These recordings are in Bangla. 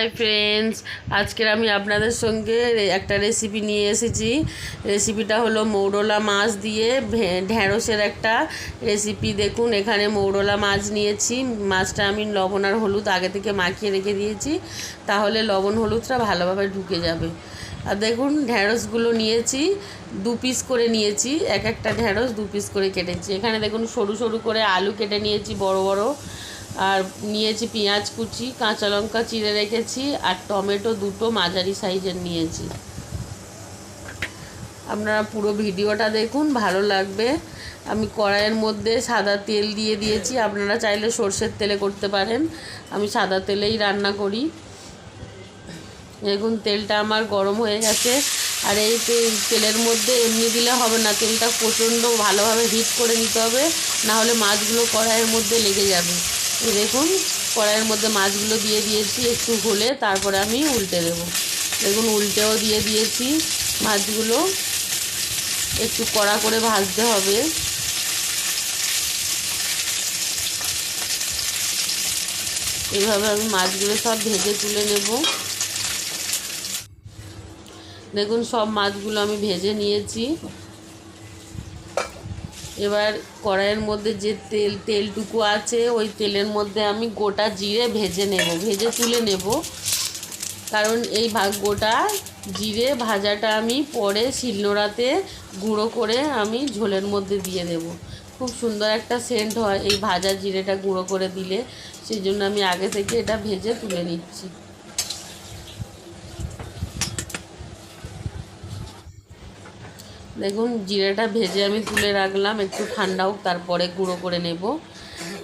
হাই ফ্রেন্ডস আজকের আমি আপনাদের সঙ্গে একটা রেসিপি নিয়ে এসেছি। রেসিপিটা হলো মৌরলা মাছ দিয়ে ঢ্যাঁড়সের একটা রেসিপি দেখুন, এখানে মৌরলা মাছ নিয়েছি। মাছটা আমি লবণ আর হলুদ আগে থেকে মাখিয়ে রেখে দিয়েছি। তাহলে লবণ হলুদটা ভালোভাবে ঢুকে যাবে। আর দেখুন ঢ্যাঁড়সগুলো নিয়েছি। দু পিস করে নিয়েছি। এক একটা ঢ্যাঁড়স দু পিস করে কেটেছি। এখানে দেখুন, সরু সরু করে আলু কেটে নিয়েছি, বড় বড়। আর নিয়েছি পেঁয়াজ কুচি, কাঁচা লঙ্কা চিড়ে রেখেছি, আর টমেটো দুটো মাঝারি সাইজের নিয়েছি। আপনারা পুরো ভিডিওটা দেখুন, ভালো লাগবে। আমি কড়াইয়ের মধ্যে সাদা তেল দিয়ে দিয়েছি। আপনারা চাইলে সর্ষের তেলে করতে পারেন। আমি সাদা তেলেই রান্না করি। দেখুন, তেলটা আমার গরম হয়ে গেছে। আর এই তেল, তেলের মধ্যে এমনি দিলে হবে না। তেলটা প্রচণ্ড ভালোভাবে হিট করে নিতে হবে। না হলে মাছগুলো কড়াইয়ের মধ্যে লেগে যাবে। দেখুন, কড়াইয়ের মধ্যে মাছগুলো দিয়ে দিয়েছি একটু হলে, তারপরে আমি উল্টে দেবো। দেখুন, উল্টেও দিয়ে দিয়েছি মাছগুলো। একটু কড়া করে ভাজতে হবে। এভাবে আমি মাছগুলো সব ভেজে তুলে নেব। দেখুন, সব মাছগুলো আমি ভেজে নিয়েছি। এবার কড়াইয়ের মধ্যে যে তেল, তেলটুকু আছে, ওই তেলের মধ্যে আমি গোটা জিরে ভেজে নেব, ভেজে তুলে নেব। কারণ এই ভাগ, গোটা জিরে ভাজাটা আমি পরে শিলনোড়াতে গুঁড়ো করে আমি ঝোলের মধ্যে দিয়ে দেব। খুব সুন্দর একটা সেন্ট হয় এই ভাজা জিরেটা গুঁড়ো করে দিলে, সেই জন্য আমি আগে থেকে এটা ভেজে তুলে নিচ্ছি। দেখুন, জিরেটা ভেজে আমি তুলে রাখলাম, একটু ঠান্ডা হোক, তারপরে গুঁড়ো করে নেব।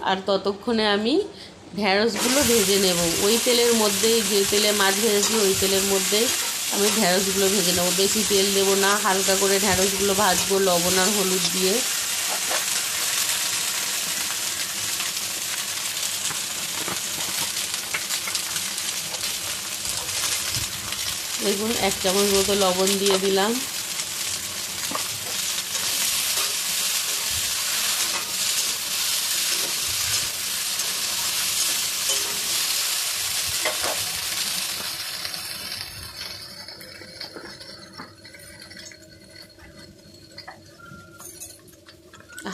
আর ততক্ষণে আমি ঢ্যাঁড়সগুলো ভেজে নেব। ওই তেলের মধ্যেই, যে তেলে মাছ ভেজেছি, ওই তেলের মধ্যেই আমি ঢ্যাঁড়সগুলো ভেজে নেব। বেশি তেল দেবো না, হালকা করে ঢ্যাঁড়সগুলো ভাজবো, লবণ আর হলুদ দিয়ে। দেখুন, এক চামচ মতো লবণ দিয়ে দিলাম।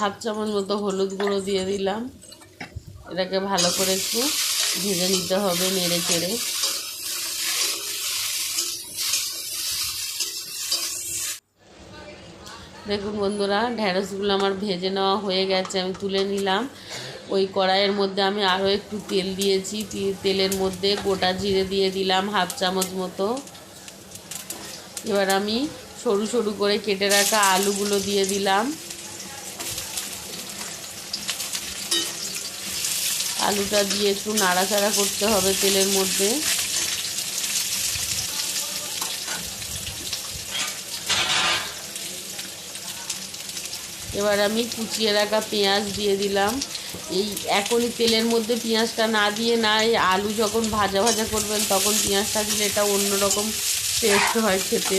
হাফ চামচ মতো হলুদ গুঁড়ো দিয়ে দিলাম। এটাকে ভালো করে একটু ভেজে নিতে হবে নেড়ে চেড়ে। দেখুন বন্ধুরা ঢ্যাঁড়সগুলো আমার ভেজে নেওয়া হয়ে গেছে, আমি তুলে নিলাম। ওই কড়াইয়ের মধ্যে আমি আরও একটু তেল দিয়েছি তেলের মধ্যে গোটা জিরে দিয়ে দিলাম হাফ চামচ মতো। এবার আমি সরু সরু করে কেটে রাখা আলুগুলো দিয়ে দিলাম। আলুটা দিয়ে একটু নাড়াচাড়া করতে হবে তেলের মধ্যে। এবার আমি কুচিয়ে রাখা পেঁয়াজ দিয়ে দিলাম। এই এখনই তেলের মধ্যে পেঁয়াজটা না দিয়ে না, এই আলু যখন ভাজা ভাজা করবেন তখন পেঁয়াজটা দিলে এটা অন্যরকম টেস্ট হয় খেতে।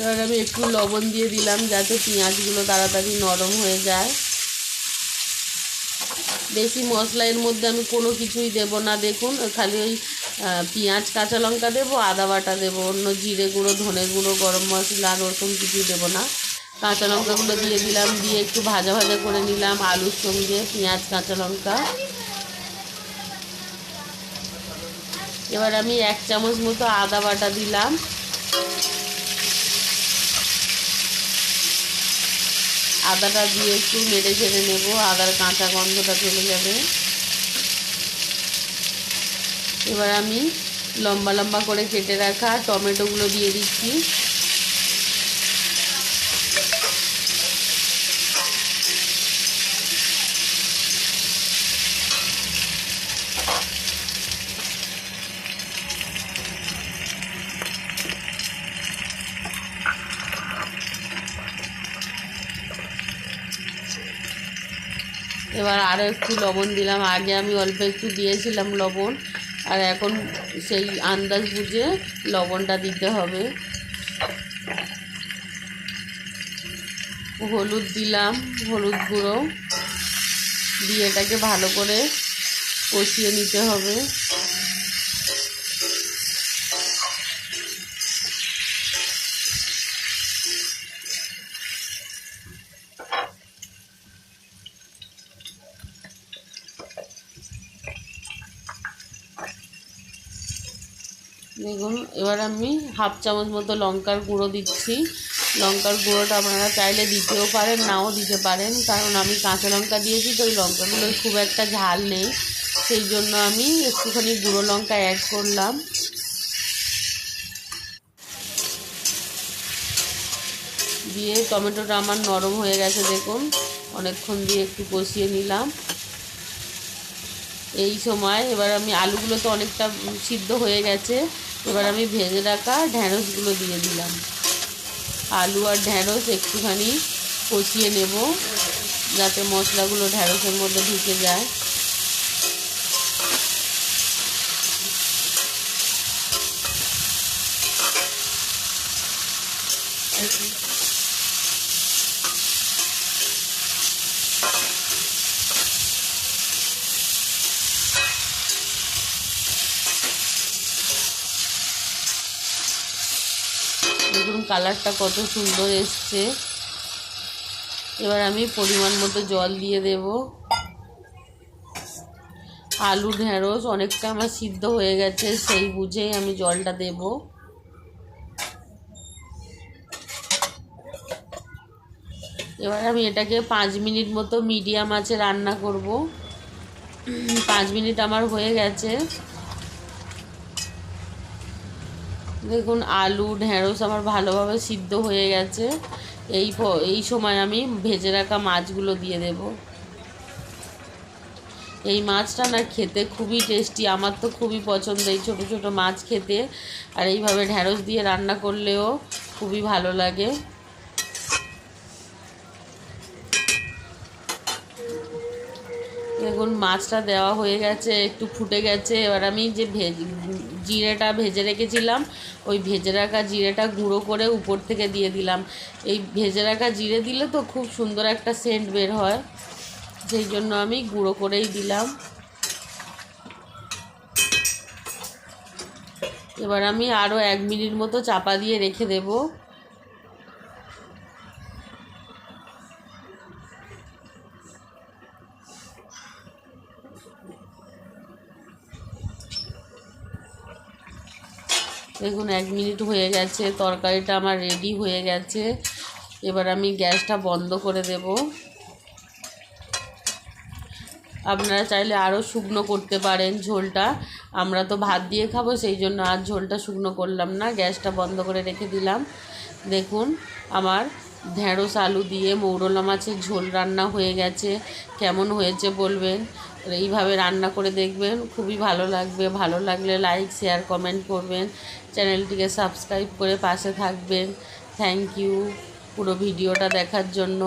এবার আমি একটু লবণ দিয়ে দিলাম যাতে পেঁয়াজগুলো তাড়াতাড়ি নরম হয়ে যায়। বেশি মশলা এর মধ্যে আমি কোনো কিছুই দেব না। দেখুন, খালি ওই পেঁয়াজ, কাঁচা লঙ্কা দেবো, আদা বাটা দেবো, অন্য জিরে গুঁড়ো, ধনে গুঁড়ো, গরম মশলা আর ওরকম কিছুই দেবো না। কাঁচা লঙ্কাগুলো দিয়ে দিলাম, দিয়ে একটু ভাজা ভাজা করে নিলাম আলুর সঙ্গে, পেঁয়াজ, কাঁচা লঙ্কা। এবার আমি এক চামচ মতো আদা বাটা দিলাম। আদাটা দিয়ে একটু মেরে ঝেড়ে নেব, আদার কাঁচা গন্ধটা চলে যাবে। এবার আমি লম্বা লম্বা করে কেটে রাখা টমেটোগুলো দিয়ে দিচ্ছি। এবার আরও একটু লবণ দিলাম। আগে আমি অল্প একটু দিয়েছিলাম লবণ, আর এখন সেই আন্দাজ বুঝে লবণটা দিতে হবে। হলুদ দিলাম, হলুদ গুঁড়ো। দিয়ে এটাকে ভালো করে কষিয়ে নিতে হবে। দেখুন, এবার আমি হাফ চামচ মতো লঙ্কার গুঁড়ো দিচ্ছি। লঙ্কার গুঁড়োটা আপনারা চাইলে দিতেও পারেন, নাও দিতে পারেন। কারণ আমি কাঁচা লঙ্কা দিয়েছি, তো ওই লঙ্কাগুলো খুব একটা ঝাল নেই। সেই জন্য আমি একটুখানি গুঁড়ো লঙ্কা অ্যাড করলাম। দিয়ে টমেটোটা আমার নরম হয়ে গেছে, দেখুন। অনেকক্ষণ দিয়ে একটু কষিয়ে নিলাম। এই সময় এবার আমি আলুগুলো তো অনেকটা সিদ্ধ হয়ে গেছে। এবার আমি ভেজে রাখা ঢ্যাঁড়সগুলো দিয়ে দিলাম। আলু আর ঢ্যাঁড়স একটুখানি কষিয়ে নেব, যাতে মশলাগুলো ঢ্যাঁড়সের মধ্যে ঢুকে যায়। দেখুন কালারটা কত সুন্দর এসছে। এবার আমি পরিমাণ মতো জল দিয়ে দেব। আলু, ঢেঁড়স অনেকটা আমার সিদ্ধ হয়ে গেছে, সেই বুঝেই আমি জলটা দেব। এবার আমি এটাকে পাঁচ মিনিট মতো মিডিয়াম আছে রান্না করব। পাঁচ মিনিট আমার হয়ে গেছে। দেখুন, আলু, ঢেঁড়স আমার ভালোভাবে সিদ্ধ হয়ে গেছে। এই এই সময় আমি ভেজে রাখা মাছগুলো দিয়ে দেব। এই মাছটা না খেতে খুবই টেস্টি, আমার তো খুবই পছন্দ এই ছোটো ছোটো মাছ খেতে। আর এইভাবে ঢ্যাঁড়স দিয়ে রান্না করলেও খুবই ভালো লাগে। দেখুন, মাছটা দেওয়া হয়ে গেছে, একটু ফুটে গেছে। এবার আমি যে ভেজ, জিরেটা ভেজে রেখেছিলাম, ওই ভেজে রাখা জিরেটা গুঁড়ো করে উপর থেকে দিয়ে দিলাম। এই ভেজে রাখা জিরে দিলে তো খুব সুন্দর একটা সেন্ট বের হয়, সেই জন্য আমি গুঁড়ো করেই দিলাম। এবার আমি আরও এক মিনিট মতো চাপা দিয়ে রেখে দেবো। দেখুন, এক মিনিট হয়ে গেছে, তরকারিটা আমার রেডি হয়ে গেছে। এবার আমি গ্যাসটা বন্ধ করে দেব। আপনারা চাইলে আরও শুকনো করতে পারেন ঝোলটা। আমরা তো ভাত দিয়ে খাব, সেই জন্য আর ঝোলটা শুকনো করলাম না, গ্যাসটা বন্ধ করে রেখে দিলাম। দেখুন, আমার ঢেঁড়স, আলু দিয়ে মৌরলা মাছের ঝোল রান্না হয়ে গেছে। কেমন হয়েছে বলবেন? এইভাবে রান্না করে দেখবেন, খুবই ভালো লাগবে। ভালো লাগলে লাইক শেয়ার কমেন্ট করবেন। চ্যানেলটিকে সাবস্ক্রাইব করে পাশে থাকবেন। থ্যাংক ইউ পুরো ভিডিওটা দেখার জন্য।